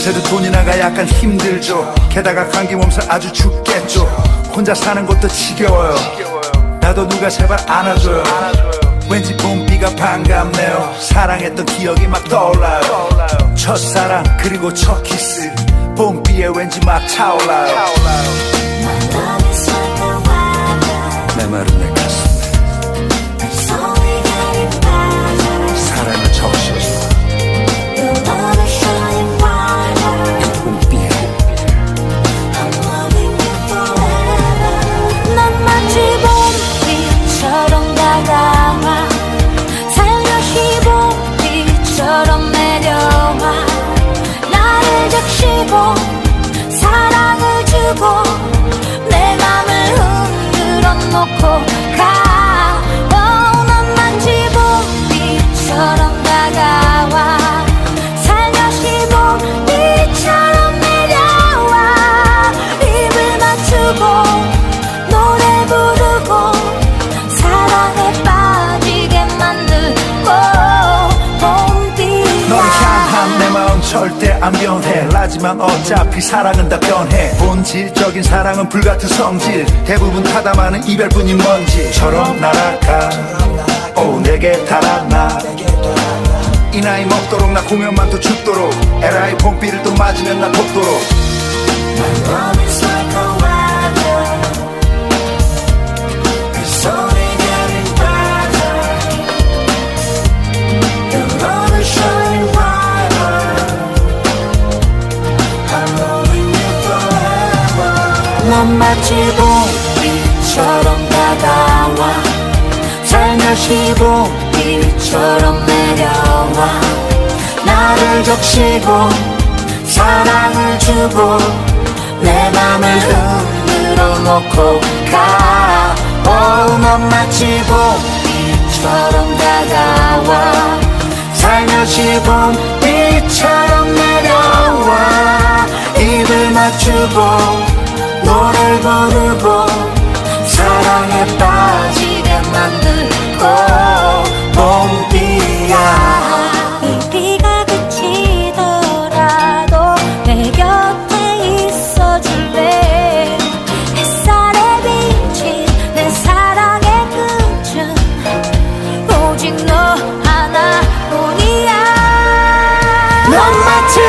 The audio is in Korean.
요새도 돈이 나가 약간 힘들죠. 게다가 감기 몸살 아주 죽겠죠. 혼자 사는 것도 지겨워요. 나도 누가 제발 안아줘요. 왠지 봄비가 반갑네요. 사랑했던 기억이 막 떠올라요. 첫사랑 그리고 첫 키스. 봄비에 왠지 막 차올라요. 내 말은 내가 적시고 사랑을 주고 내 맘을 흔들어 놓고 가 oh, 넌 마치 봄비처럼 다가와 살며시 봄비처럼 내려와 입을 맞추고 절대 안 변해. 라지만 어차피 사랑은 다 변해. 본질적인 사랑은 불같은 성질. 대부분 타담하는 이별뿐인 먼지처럼 날아가 오 내게 달아나. 이 나이 먹도록 나 공연만 또 죽도록. 에라이 봄비를 또 맞으면 나 덥도록 넌 마치 봄비처럼 다가와. 살며시 봄비처럼 내려와. 나를 적시고 사랑을 주고 내 맘을 흔들어 놓고 가. Oh, 넌 마치 봄비처럼 다가와. 살며시 봄비처럼 내려와. 입을 맞추고 부르고 사랑에 빠지게 만들고 봄비야. 이 비가 그치더라도 내 곁에 있어줄래? 햇살에 비친 내 사랑의 끝은 오직 너 하나뿐이야. 넌 마치